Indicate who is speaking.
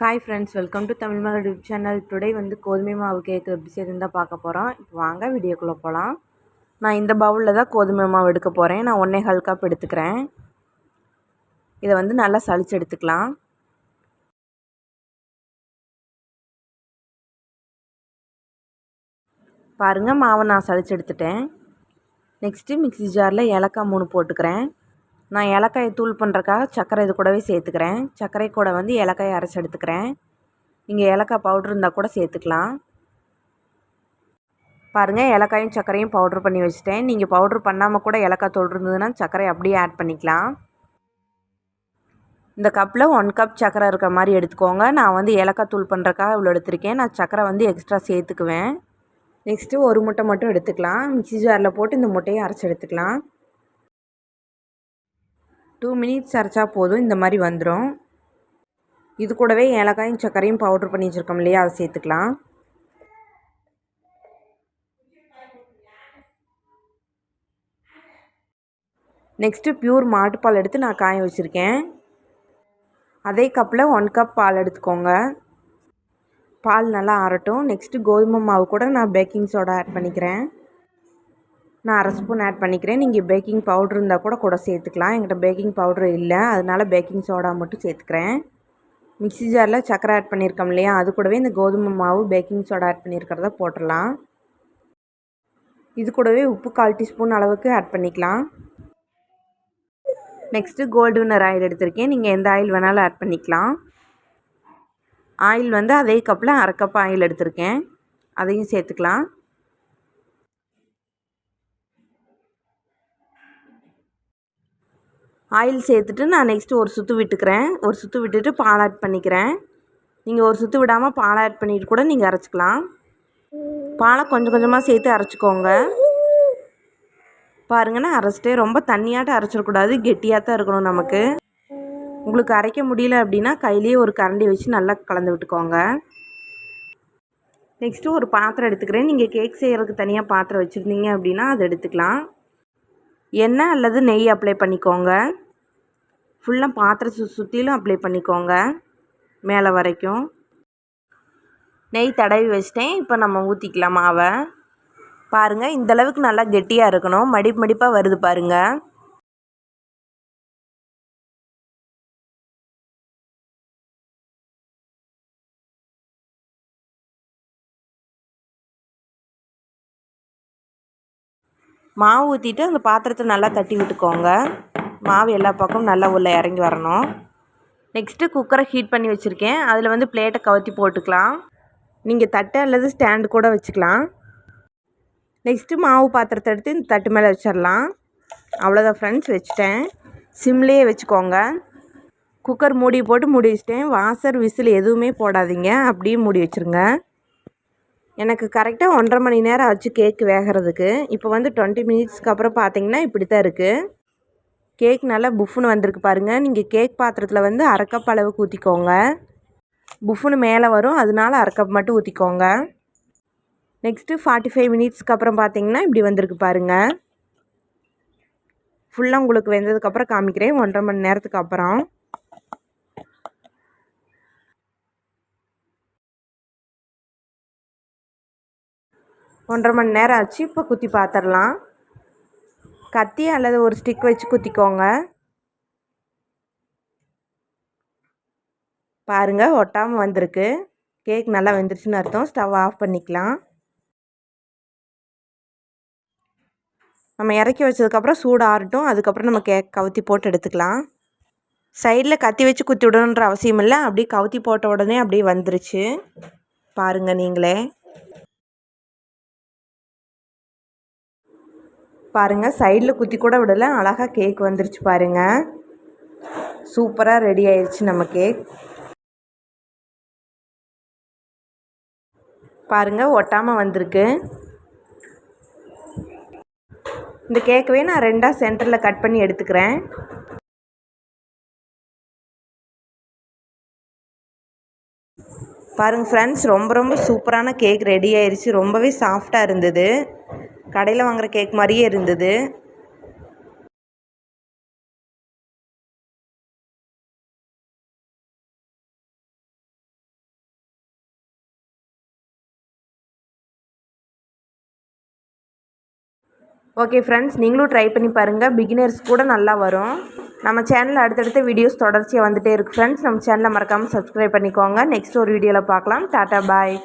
Speaker 1: Hi friends welcome to Tamil மகள் YouTube channel today வந்து கோதுமை மாவு கேக்கு எப்படி செய்யுதுன்னு தான் பார்க்க போகிறோம் இப்போ வாங்க வீடியோக்குள்ளே போகலாம் நான் இந்த பவுலில் தான் கோதுமை மாவு எடுக்க போகிறேன் நான் ஒன்றே கால் கப் எடுத்துக்கிறேன். இதை வந்து நல்லா சளிச்சு எடுத்துக்கலாம். பாருங்கள் மாவை நான் சளிச்சு எடுத்துட்டேன். நெக்ஸ்ட்டு மிக்ஸி ஜாரில் ஏலக்காய் மூணு போட்டுக்கிறேன். நான் ஏலக்காயை தூள் பண்ணுறக்காக சர்க்கரை இது கூடவே சேர்த்துக்கிறேன். சர்க்கரை கூட வந்து ஏலக்காயை அரைச்சி எடுத்துக்கிறேன். நீங்கள் ஏலக்காய் பவுட்ரு இருந்தால் கூட சேர்த்துக்கலாம். பாருங்கள் ஏலக்காயும் சர்க்கரையும் பவுட்ரு பண்ணி வச்சுட்டேன். நீங்கள் பவுட்ரு பண்ணாமல் கூட ஏலக்காய் தூள் இருந்ததுன்னா சர்க்கரை அப்படியே ஆட் பண்ணிக்கலாம். இந்த கப்பில் ஒன் கப் சர்க்கரை இருக்கிற மாதிரி எடுத்துக்கோங்க. நான் வந்து ஏலக்காய் தூள் பண்ணுறக்காக இவ்வளோ எடுத்திருக்கேன். நான் சர்க்கரை வந்து எக்ஸ்ட்ரா சேர்த்துக்குவேன். நெக்ஸ்ட்டு ஒரு முட்டை மட்டும் எடுத்துக்கலாம். மிக்சி ஜாரில் போட்டு இந்த முட்டையை அரைச்சி எடுத்துக்கலாம். டூ மினிட்ஸ் அரைச்சா போதும். இந்த மாதிரி வந்துடும் இது கூடவே ஏலக்காயும் சர்க்கரையும் பவுட்ரு பண்ணி வச்சுருக்கோம் இல்லையா? அதை சேர்த்துக்கலாம். நெக்ஸ்ட்டு ப்யூர் மாட்டுப்பால் எடுத்து நான் காய வச்சுருக்கேன். அதே கப்பில் ஒன் கப் பால் எடுத்துக்கோங்க. பால் நல்லா ஆறட்டும். நெக்ஸ்ட்டு கோதுமை மாவு கூட நான் பேக்கிங் சோடா ஆட் பண்ணிக்கிறேன். நான் அரை ஸ்பூன் ஆட் பண்ணிக்கிறேன். நீங்கள் பேக்கிங் பவுட்ரு இருந்தால் கூட கூட சேர்த்துக்கலாம். எங்கிட்ட பேக்கிங் பவுட்ரு இல்லை. அதனால் பேக்கிங் சோடா மட்டும் சேர்த்துக்கிறேன். மிக்சி ஜாரில் சக்கரை ஆட் பண்ணியிருக்கோம் இல்லையா? அது கூடவே இந்த கோதுமை மாவு பேக்கிங் சோடா ஆட் பண்ணியிருக்கிறத போட்டுடலாம். இது கூடவே உப்பு கால் டீஸ்பூன் அளவுக்கு ஆட் பண்ணிக்கலாம். நெக்ஸ்ட்டு கோல்டு வினர் ஆயில் எடுத்திருக்கேன். நீங்கள் எந்த ஆயில் வேணாலும் ஆட் பண்ணிக்கலாம். ஆயில் வந்து அதே கப்பில் அரை கப் ஆயில் எடுத்திருக்கேன். அதையும் சேர்த்துக்கலாம். ஆயில் சேர்த்துட்டு நான் நெக்ஸ்ட்டு ஒரு சுற்று விட்டுக்கிறேன். ஒரு சுற்று விட்டுட்டு பால் ஆட் பண்ணிக்கிறேன். நீங்கள் ஒரு சுற்று விடாமல் பால் ஆட் பண்ணிவிட்டு கூட நீங்கள் அரைச்சிக்கலாம். பாலை கொஞ்சம் கொஞ்சமாக சேர்த்து அரைச்சிக்கோங்க. பாருங்கன்னா அரைச்சிட்டே ரொம்ப தண்ணியாட்டம் அரைச்சிடக்கூடாது கெட்டியாக தான் இருக்கணும் நமக்கு. உங்களுக்கு அரைக்க முடியல அப்படின்னா கையிலேயே ஒரு கரண்டி வச்சு நல்லா கலந்து விட்டுக்கோங்க. நெக்ஸ்ட்டு ஒரு பாத்திரம் எடுத்துக்கிறேன். நீங்கள் கேக் செய்கிறதுக்கு தனியாக பாத்திரம் வச்சுருந்தீங்க அப்படின்னா அதை எடுத்துக்கலாம். எண்ணெய் அல்லது நெய் அப்ளை பண்ணிக்கோங்க. ஃபுல்லாக பாத்திரத்தை சுற்றிலும் அப்ளை பண்ணிக்கோங்க. மேலே வரைக்கும். நெய் தடவி வச்சிட்டேன். இப்போ நம்ம ஊற்றிக்கலாம் மாவை. பாருங்கள் இந்தளவுக்கு நல்லா கெட்டியாக இருக்கணும். மடிப்பு மடிப்பாக வருது பாருங்கள் மாவு ஊற்றிட்டு அந்த பாத்திரத்தை நல்லா தட்டி விட்டுக்கோங்க. மாவு எல்லா பக்கமும் நல்லா உள்ளே இறங்கி வரணும். நெக்ஸ்ட்டு குக்கரை ஹீட் பண்ணி வச்சுருக்கேன். அதில் வந்து பிளேட்டை கவுத்தி போட்டுக்கலாம். நீங்கள் தட்டை அல்லது ஸ்டாண்டு கூட வச்சுக்கலாம். நெக்ஸ்ட்டு மாவு பாத்திரத்தை எடுத்து இந்த தட்டு மேலே வச்சிடலாம். அவ்வளோதான் ஃப்ரெண்ட்ஸ் வச்சுட்டேன். சிம்லேயே வச்சுக்கோங்க. குக்கர் மூடி போட்டு மூடி வச்சிட்டேன். வாசர் விசில் எதுவுமே போடாதீங்க. அப்படியே மூடி வச்சுருங்க. எனக்கு கரெக்டாக ஒன்றரை மணி நேரம் ஆச்சு கேக்கு வேகிறதுக்கு. இப்போ வந்து டுவெண்ட்டி மினிட்ஸ்க்கு அப்புறம் பார்த்தீங்கன்னா இப்படி தான் இருக்குது கேக் நல்லா புஃப்னு வந்திருக்கு பாருங்கள் நீங்கள் கேக் பாத்திரத்தில் வந்து அரைக்கப் அளவுக்கு ஊற்றிக்கோங்க புஃப்னு மேலே வரும். அதனால அரைக்கப் மட்டும் ஊற்றிக்கோங்க நெக்ஸ்ட்டு ஃபார்ட்டி ஃபைவ் மினிட்ஸ்க்கு அப்புறம் பார்த்தீங்கன்னா இப்படி வந்திருக்கு பாருங்கள் ஃபுல்லாக உங்களுக்கு வெந்ததுக்கப்புறம் காமிக்கிறேன். ஒன்றரை மணி நேரத்துக்கு அப்புறம். ஒன்றரை மணி நேரம் ஆச்சு. இப்போ குத்தி பார்த்துடலாம் கத்தி அல்லது ஒரு ஸ்டிக் வச்சு குத்திக்கோங்க. பாருங்கள் ஒட்டாமல் வந்திருக்கு. கேக் நல்லா வெந்துருச்சுன்னு அர்த்தம். ஸ்டவ் ஆஃப் பண்ணிக்கலாம். நம்ம இறக்கி வச்சதுக்கப்புறம் சூடு ஆறட்டும். அதுக்கப்புறம் நம்ம கேக் கவுத்தி போட்டு எடுத்துக்கலாம். சைடில் கத்தி வச்சு குத்தி விடணுன்ற அவசியம் இல்லை அப்படியே கவுத்தி போட்ட உடனே அப்படியே வந்துருச்சு. பாருங்கள் நீங்களே. பாருங்கள் சைடில் குத்தி கூட விடலை அழகாக கேக் வந்துருச்சு பாருங்கள் சூப்பராக ரெடி ஆயிடுச்சு நம்ம கேக் பாருங்கள் ஒட்டாமல் வந்திருக்கு. இந்த கேக்கவே நான் ரெண்டாக சென்டரில் கட் பண்ணி எடுத்துக்கிறேன். பாருங்கள் ஃப்ரெண்ட்ஸ் ரொம்ப ரொம்ப சூப்பரான கேக் ரெடி ஆயிடுச்சு ரொம்பவே சாஃப்டாக இருந்தது. கடையில் வாங்குகிற கேக் மாதிரியே இருந்தது. ஓகே ஃப்ரெண்ட்ஸ் நீங்களும் ட்ரை பண்ணி பாருங்கள் பிகினர்ஸ் கூட நல்லா வரும். நம்ம சேனலில் அடுத்தடுத்த வீடியோஸ் தொடர்ச்சியாக வந்துகிட்டே இருக்குது ஃப்ரெண்ட்ஸ் நம்ம சேனலில் மறக்காமல் சப்ஸ்கிரைப் பண்ணிக்கோங்க. நெக்ஸ்ட் ஒரு வீடியோவில் பார்க்கலாம். டாட்டா பாய்